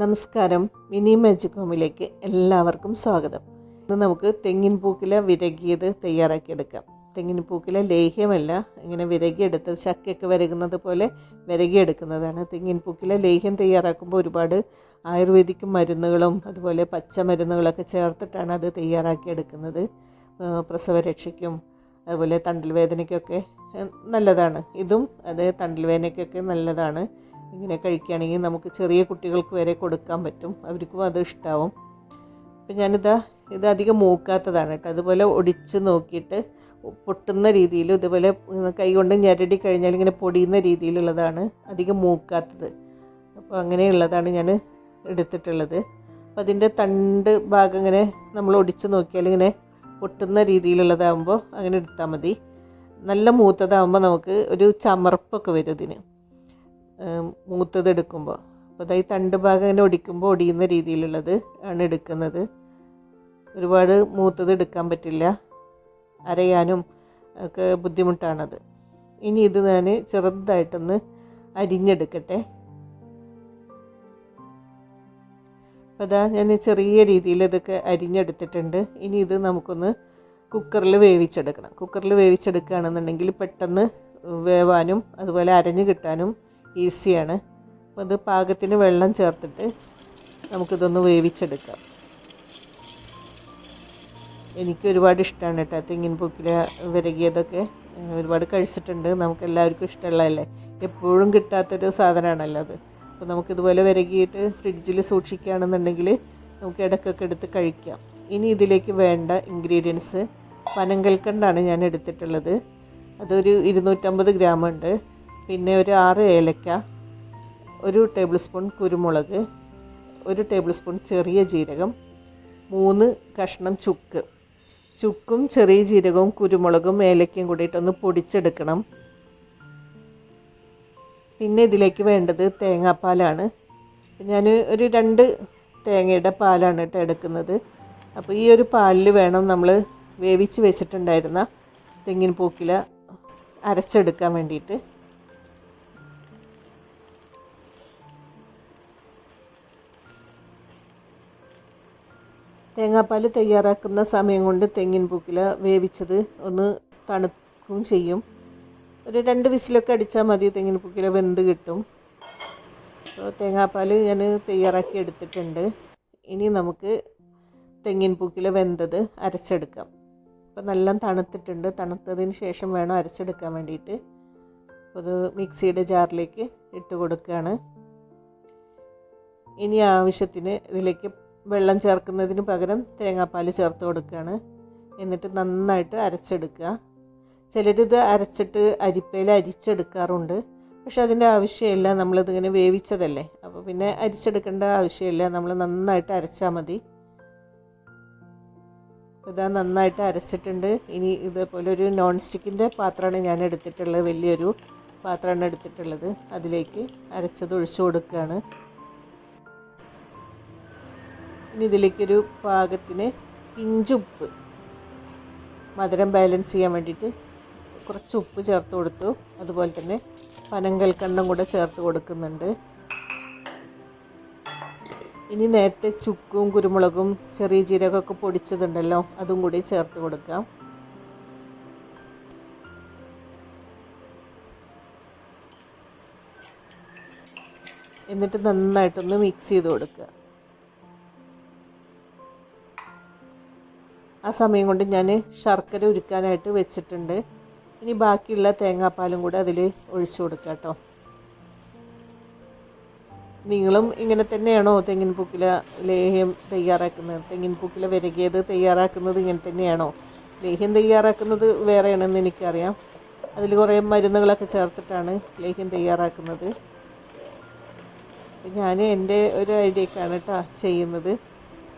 നമസ്കാരം. Mini magic ഹോമിലേക്ക് എല്ലാവർക്കും സ്വാഗതം. ഇന്ന് നമുക്ക് തെങ്ങിൻ പൂക്കില വിരകിയത് തയ്യാറാക്കിയെടുക്കാം തെങ്ങിൻ പൂക്കില ലേഹ്യമല്ല ഇങ്ങനെ വിരകിയെടുത്ത് ചക്കയൊക്കെ വരകുന്നത് പോലെ വിരകിയെടുക്കുന്നതാണ് തെങ്ങിൻ പൂക്കില ലേഹ്യം തയ്യാറാക്കുമ്പോൾ ഒരുപാട് ആയുർവേദിക് മരുന്നുകളും അതുപോലെ പച്ചമരുന്നുകളൊക്കെ ചേർത്തിട്ടാണ് അത് തയ്യാറാക്കിയെടുക്കുന്നത് പ്രസവരക്ഷയ്ക്കും അതുപോലെ തണ്ടൽ വേദനയ്ക്കൊക്കെ നല്ലതാണ്. ഇതും അത് തണ്ടൽ വേദനയ്ക്കൊക്കെ നല്ലതാണ്. ഇങ്ങനെ കഴിക്കുകയാണെങ്കിൽ നമുക്ക് ചെറിയ കുട്ടികൾക്ക് വരെ കൊടുക്കാൻ പറ്റും. അവർക്കും അത് ഇഷ്ടാവും. അപ്പം ഞാനിതാ ഇത് അധികം മൂക്കാത്തതാണ് കേട്ടോ. അതുപോലെ ഒടിച്ച് നോക്കിയിട്ട് പൊട്ടുന്ന രീതിയിൽ ഇതുപോലെ കൈ കൊണ്ട് ഞെരടി കഴിഞ്ഞാൽ ഇങ്ങനെ പൊടിയുന്ന രീതിയിലുള്ളതാണ് അധികം മൂക്കാത്തത്. അപ്പോൾ അങ്ങനെയുള്ളതാണ് ഞാൻ എടുത്തിട്ടുള്ളത്. അപ്പോൾ അതിന്റെ തണ്ട് ഭാഗം ഇങ്ങനെ നമ്മൾ ഒടിച്ച് നോക്കിയാൽ ഇങ്ങനെ പൊട്ടുന്ന രീതിയിലുള്ളതാകുമ്പോൾ അങ്ങനെ എടുത്താൽ മതി. നല്ല മൂത്തതാകുമ്പോൾ നമുക്ക് ഒരു ചമർപ്പൊക്കെ വരും ഇതിന്. മൂത്തത് എടുക്കുമ്പോൾ അപ്പോൾ അതായത് തണ്ട് ഭാഗം ഇങ്ങനെ ഒടിക്കുമ്പോൾ ഒടിയുന്ന രീതിയിലുള്ളത് ആണ് എടുക്കുന്നത്. ഒരുപാട് മൂത്തത് എടുക്കാൻ പറ്റില്ല. അരയാനും ഒക്കെ ബുദ്ധിമുട്ടാണത്. ഇനി ഇത് ഞാൻ ചെറുതായിട്ടൊന്ന് അരിഞ്ഞെടുക്കട്ടെ. അപ്പോൾ അതാ ഞാൻ ചെറിയ രീതിയിൽ ഇതൊക്കെ അരിഞ്ഞെടുത്തിട്ടുണ്ട്. ഇനി ഇത് നമുക്കൊന്ന് കുക്കറിൽ വേവിച്ചെടുക്കണം. കുക്കറിൽ വേവിച്ചെടുക്കുകയാണെന്നുണ്ടെങ്കിൽ പെട്ടെന്ന് വേവാനും അതുപോലെ അരഞ്ഞു കിട്ടാനും ഈസിയാണ്. അപ്പോൾ ഇത് പാകത്തിന് വെള്ളം ചേർത്തിട്ട് നമുക്കിതൊന്ന് വേവിച്ചെടുക്കാം. എനിക്ക് ഒരുപാട് ഇഷ്ടമാണ് കേട്ടോ തെങ്ങിൻ പൂക്കിലെ വിരകിയതൊക്കെ. ഒരുപാട് കഴിച്ചിട്ടുണ്ട്. നമുക്ക് എല്ലാവർക്കും ഇഷ്ടമുള്ളതല്ലേ? എപ്പോഴും കിട്ടാത്തൊരു സാധനമാണല്ലോ അത്. അപ്പോൾ നമുക്കിതുപോലെ വിരകിയിട്ട് ഫ്രിഡ്ജിൽ സൂക്ഷിക്കുകയാണെന്നുണ്ടെങ്കിൽ നമുക്ക് ഇടയ്ക്കൊക്കെ എടുത്ത് കഴിക്കാം. ഇനി ഇതിലേക്ക് വേണ്ട ഇൻഗ്രീഡിയൻസ് പനങ്കൽക്കണ്ടാണ് ഞാൻ എടുത്തിട്ടുള്ളത്. അതൊരു ഇരുന്നൂറ്റമ്പത് ഗ്രാം ഉണ്ട് പിന്നെ ഒരു ആറ് ഏലക്ക ഒരു ടേബിൾ സ്പൂൺ കുരുമുളക് ഒരു ടേബിൾ സ്പൂൺ ചെറിയ ജീരകം മൂന്ന് കഷ്ണം ചുക്ക്. ചുക്കും ചെറിയ ജീരകവും കുരുമുളകും ഏലക്കയും കൂടിയിട്ടൊന്ന് പൊടിച്ചെടുക്കണം. പിന്നെ ഇതിലേക്ക് വേണ്ടത് തേങ്ങാപ്പാലാണ്. ഞാൻ ഒരു രണ്ട് തേങ്ങയുടെ പാലാണ് കേട്ടോ എടുക്കുന്നത്. അപ്പോൾ ഈ ഒരു പാലിൽ വേണം നമ്മൾ വേവിച്ച് വെച്ചിട്ടുണ്ടായിരുന്ന തെങ്ങിൻ പൂക്കില അരച്ചെടുക്കാൻ വേണ്ടിയിട്ട്. തേങ്ങാപ്പാൽ തയ്യാറാക്കുന്ന സമയം കൊണ്ട് തെങ്ങിൻ പൂക്കില വേവിച്ചത് ഒന്ന് തണുക്കുകയും ചെയ്യും. ഒരു രണ്ട് വിസിലൊക്കെ അടിച്ചാൽ മതി തെങ്ങിൻ പൂക്കില വെന്ത് കിട്ടും. അപ്പോൾ തേങ്ങാപ്പാൽ ഞാൻ തയ്യാറാക്കി എടുത്തിട്ടുണ്ട്. ഇനി നമുക്ക് തെങ്ങിൻ പൂക്കില വെന്തത് അരച്ചെടുക്കാം. അപ്പോൾ നല്ല തണുത്തിട്ടുണ്ട്. തണുത്തതിന് ശേഷം വേണം അരച്ചെടുക്കാൻ വേണ്ടിയിട്ട്. അത് മിക്സിയുടെ ജാറിലേക്ക് ഇട്ട് കൊടുക്കുകയാണ്. ഇനി ആവശ്യത്തിന് ഇതിലേക്ക് വെള്ളം ചേർക്കുന്നതിന് പകരം തേങ്ങാപ്പാൽ ചേർത്ത് കൊടുക്കുകയാണ് എന്നിട്ട് നന്നായിട്ട് അരച്ചെടുക്കുക. ചിലരിത് അരച്ചിട്ട് അരിപ്പയിൽ അരിച്ചെടുക്കാറുണ്ട്. പക്ഷെ അതിന്റെ ആവശ്യമില്ല നമ്മളിതിങ്ങനെ വേവിച്ചതല്ലേ. അപ്പോൾ പിന്നെ അരിച്ചെടുക്കേണ്ട ആവശ്യമില്ല നമ്മൾ നന്നായിട്ട് അരച്ചാൽ മതി. ഇതാ നന്നായിട്ട് അരച്ചിട്ടുണ്ട്. ഇനി ഇതേപോലെ ഒരു നോൺ സ്റ്റിക്കിന്റെ പാത്രമാണ് ഞാൻ എടുത്തിട്ടുള്ളത്. വലിയൊരു പാത്രമാണ് എടുത്തിട്ടുള്ളത്. അതിലേക്ക് അരച്ചത് ഒഴിച്ചു കൊടുക്കുകയാണ്. ഇനി ഇതിലേക്കൊരു പാകത്തിന് പിഞ്ചുപ്പ് മധുരം ബാലൻസ് ചെയ്യാൻ വേണ്ടിയിട്ട് കുറച്ച് ഉപ്പ് ചേർത്ത് കൊടുത്തു. അതുപോലെ തന്നെ പനങ്കൽക്കണ്ടം കൂടെ ചേർത്ത് കൊടുക്കുന്നുണ്ട്. ഇനി നേരത്തെ ചുക്കും കുരുമുളകും ചെറിയ ജീരകമൊക്കെ പൊടിച്ചതുണ്ടല്ലോ അതും കൂടി ചേർത്ത് കൊടുക്കാം. എന്നിട്ട് നന്നായിട്ടൊന്ന് മിക്സ് ചെയ്ത് കൊടുക്കുക. ആ സമയം കൊണ്ട് ഞാൻ ശർക്കര ഉരുക്കാനായിട്ട് വെച്ചിട്ടുണ്ട്. ഇനി ബാക്കിയുള്ള തേങ്ങാപ്പാലും കൂടെ അതിൽ ഒഴിച്ചു കൊടുക്കുക കേട്ടോ. നിങ്ങളും ഇങ്ങനെ തന്നെയാണോ തെങ്ങിൻ പൂക്കില ലേഹ്യം തയ്യാറാക്കുന്നത്? തെങ്ങിൻ പൂക്കില വിരകിയത് തയ്യാറാക്കുന്നത് ഇങ്ങനെ തന്നെയാണോ? ലേഹ്യം തയ്യാറാക്കുന്നത് വേറെയാണെന്ന് എനിക്കറിയാം. അതിൽ കുറേ മരുന്നുകളൊക്കെ ചേർത്തിട്ടാണ് ലേഹ്യം തയ്യാറാക്കുന്നത്. ഞാൻ എന്റെ ഒരു ഐഡിയക്കാണ് കേട്ടോ ചെയ്യുന്നത്.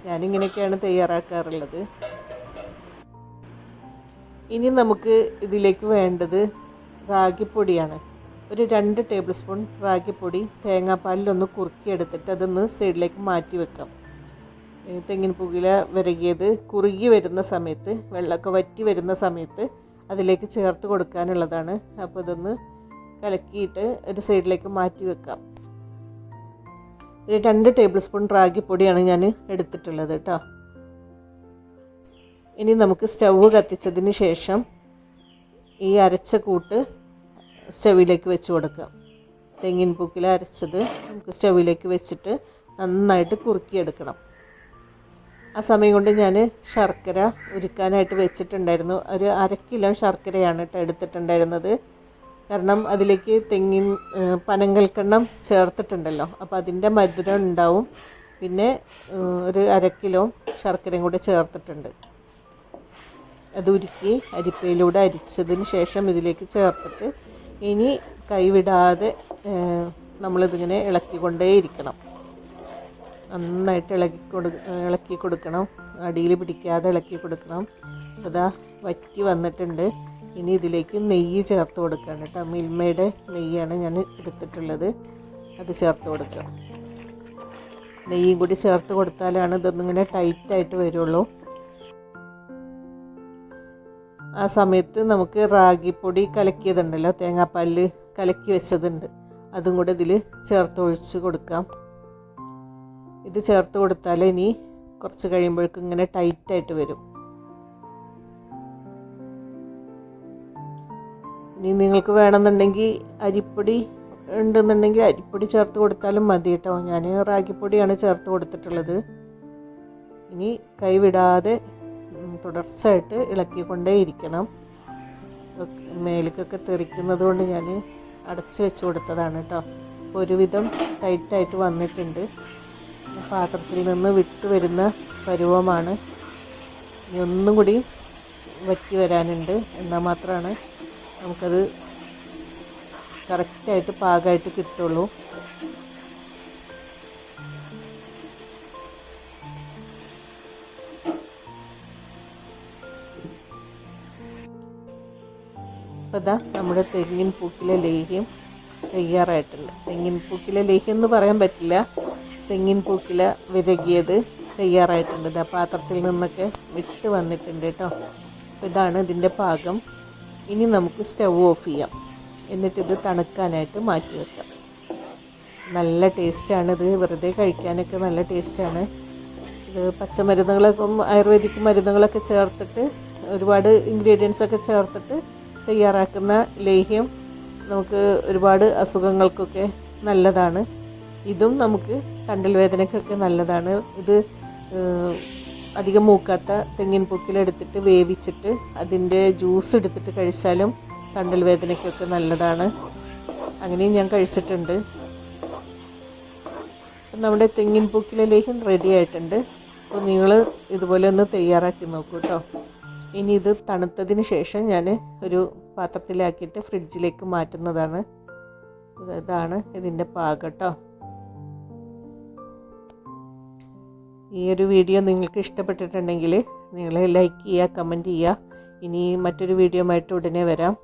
ഞാനിങ്ങനെയൊക്കെയാണ് തയ്യാറാക്കാറുള്ളത്. ഇനി നമുക്ക് ഇതിലേക്ക് വേണ്ടത് റാഗിപ്പൊടിയാണ്. ഒരു രണ്ട് ടേബിൾ സ്പൂൺ റാഗിപ്പൊടി തേങ്ങാപ്പാലിലൊന്ന് കുറുക്കിയെടുത്തിട്ട് അതൊന്ന് സൈഡിലേക്ക് മാറ്റി വെക്കാം. തെങ്ങിൻ പുകില വിരകിയത് കുറുകി വരുന്ന സമയത്ത് വെള്ളമൊക്കെ വറ്റി വരുന്ന സമയത്ത് അതിലേക്ക് ചേർത്ത് കൊടുക്കാനുള്ളതാണ്. അപ്പോൾ ഇതൊന്ന് കലക്കിയിട്ട് ഒരു സൈഡിലേക്ക് മാറ്റി വെക്കാം. ഒരു രണ്ട് ടേബിൾ സ്പൂൺ റാഗിപ്പൊടിയാണ് ഞാൻ എടുത്തിട്ടുള്ളത് കേട്ടോ. ഇനി നമുക്ക് സ്റ്റൗവ് കത്തിച്ചതിന് ശേഷം ഈ അരച്ച കൂട്ട് സ്റ്റവിലേക്ക് വെച്ച് കൊടുക്കാം. തെങ്ങിൻ പൂക്കിൽ അരച്ചത് നമുക്ക് സ്റ്റവിലേക്ക് വെച്ചിട്ട് നന്നായിട്ട് കുറുക്കിയെടുക്കണം. ആ സമയം കൊണ്ട് ഞാൻ ശർക്കര ഉരുക്കാനായിട്ട് വെച്ചിട്ടുണ്ടായിരുന്നു. ഒരു അര കിലോ ശർക്കരയാണ് കേട്ടോ എടുത്തിട്ടുണ്ടായിരുന്നത്. കാരണം അതിലേക്ക് തെങ്ങിൻ പനങ്കൽക്കണ്ണം ചേർത്തിട്ടുണ്ടല്ലോ. അപ്പോൾ അതിന്റെ മധുരം ഉണ്ടാവും. പിന്നെ ഒരു അര കിലോ ശർക്കരയും കൂടി ചേർത്തിട്ടുണ്ട്. അത് ഉരുക്കി അരിപ്പയിലൂടെ അരിച്ചതിന് ശേഷം ഇതിലേക്ക് ചേർത്തിട്ട് ഇനി കൈവിടാതെ നമ്മളിതിങ്ങനെ ഇളക്കിക്കൊണ്ടേയിരിക്കണം. നന്നായിട്ട് ഇളക്കി കൊടു ഇളക്കി കൊടുക്കണം. അടിയിൽ പിടിക്കാതെ ഇളക്കി കൊടുക്കണം. അതാ വറ്റി വന്നിട്ടുണ്ട്. ഇനി ഇതിലേക്ക് നെയ്യ് ചേർത്ത് കൊടുക്കുകയാണ് കേട്ടോ. മിൽമയുടെ നെയ്യാണ് ഞാൻ എടുത്തിട്ടുള്ളത്. അത് ചേർത്ത് കൊടുക്കുക നെയ്യും കൂടി ചേർത്ത് കൊടുത്താലാണ് ഇതൊന്നിങ്ങനെ ടൈറ്റായിട്ട് വരുള്ളൂ. ആ സമയത്ത് നമുക്ക് റാഗിപ്പൊടി കലക്കിയതുണ്ടല്ലോ തേങ്ങാപ്പാലിൽ കലക്കി വെച്ചതുണ്ട്. അതും കൂടെ ഇതിൽ ചേർത്ത് ഒഴിച്ച് കൊടുക്കാം. ഇത് ചേർത്ത് കൊടുത്താൽ ഇനി കുറച്ച് കഴിയുമ്പോഴേക്കും ഇങ്ങനെ ടൈറ്റായിട്ട് വരും. ഇനി നിങ്ങൾക്ക് വേണമെന്നുണ്ടെങ്കിൽ അരിപ്പൊടി ഉണ്ടെന്നുണ്ടെങ്കിൽ അരിപ്പൊടി ചേർത്ത് കൊടുത്താലും മതി കേട്ടോ. ഞാൻ റാഗിപ്പൊടിയാണ് ചേർത്ത് കൊടുത്തിട്ടുള്ളത്. ഇനി കൈവിടാതെ തുടർച്ചയായിട്ട് ഇളക്കിക്കൊണ്ടേ ഇരിക്കണം മേലേക്കൊക്കെ തെറിക്കുന്നത് കൊണ്ട് ഞാൻ അടച്ച് വെച്ച് കൊടുത്തതാണ് കേട്ടോ. ഒരുവിധം ടൈറ്റായിട്ട് വന്നിട്ടുണ്ട്. പാത്രത്തിൽ നിന്ന് വിട്ടു വരുന്ന പരുവമാണ്. ഇനി ഒന്നും കൂടി വറ്റി വരാനുണ്ട്. എന്നാൽ മാത്രമാണ് നമുക്കത് കറക്റ്റായിട്ട് പാകമായിട്ട് കിട്ടുള്ളൂ. അപ്പോൾ ഇതാ നമ്മുടെ തെങ്ങിൻ പൂക്കിലെ ലേഹ്യം തയ്യാറായിട്ടുണ്ട്. തെങ്ങിൻ പൂക്കിലെ ലേഹ്യം എന്ന് പറയാൻ പറ്റില്ല. തെങ്ങിൻ പൂക്കില വിരകിയത് തയ്യാറായിട്ടുണ്ട്. ഇതാ പാത്രത്തിൽ നിന്നൊക്കെ വിട്ട് വന്നിട്ടുണ്ട് കേട്ടോ. ഇതാണ് ഇതിന്റെ പാകം. ഇനി നമുക്ക് സ്റ്റവ് ഓഫ് ചെയ്യാം. എന്നിട്ടിത് തണുക്കാനായിട്ട് മാറ്റി വെക്കാം. നല്ല ടേസ്റ്റാണ് ഇത്. വെറുതെ കഴിക്കാനൊക്കെ നല്ല ടേസ്റ്റാണ്. ഇത് പച്ചമരുന്നുകളൊക്കെ ആയുർവേദിക് മരുന്നുകളൊക്കെ ചേർത്തിട്ട് ഒരുപാട് ഇൻഗ്രീഡിയൻസ് ഒക്കെ ചേർത്തിട്ട് തയ്യാറാക്കുന്ന ലേഹ്യം നമുക്ക് ഒരുപാട് അസുഖങ്ങൾക്കൊക്കെ നല്ലതാണ്. ഇതും നമുക്ക് കണ്ടൽ വേദനയ്ക്കൊക്കെ നല്ലതാണ്. ഇത് അധികം മൂക്കാത്ത തെങ്ങിൻ പൂക്കിലെടുത്തിട്ട് വേവിച്ചിട്ട് അതിന്റെ ജ്യൂസ് എടുത്തിട്ട് കഴിച്ചാലും കണ്ടൽ വേദനയ്ക്കൊക്കെ നല്ലതാണ്. അങ്ങനെയും ഞാൻ കഴിച്ചിട്ടുണ്ട്. നമ്മുടെ തെങ്ങിൻ പൂക്കിലെ ലേഹ്യം റെഡി ആയിട്ടുണ്ട്. അപ്പോൾ നിങ്ങൾ ഇതുപോലെ ഒന്ന് തയ്യാറാക്കി നോക്കൂ കേട്ടോ. ഇനി ഇത് തണുത്തതിന് ശേഷം ഞാൻ ഒരു പാത്രത്തിലാക്കിയിട്ട് ഫ്രിഡ്ജിലേക്ക് മാറ്റുന്നതാണ്. ഇതാണ് ഇതിന്റെ പാകം കേട്ടോ ഈ ഒരു വീഡിയോ നിങ്ങൾക്ക് ഇഷ്ടപ്പെട്ടിട്ടുണ്ടെങ്കിൽ നിങ്ങൾ ലൈക്ക് ചെയ്യുക കമന്റ് ചെയ്യുക. ഇനി മറ്റൊരു വീഡിയോ ആയിട്ട് ഉടനെ വരാം.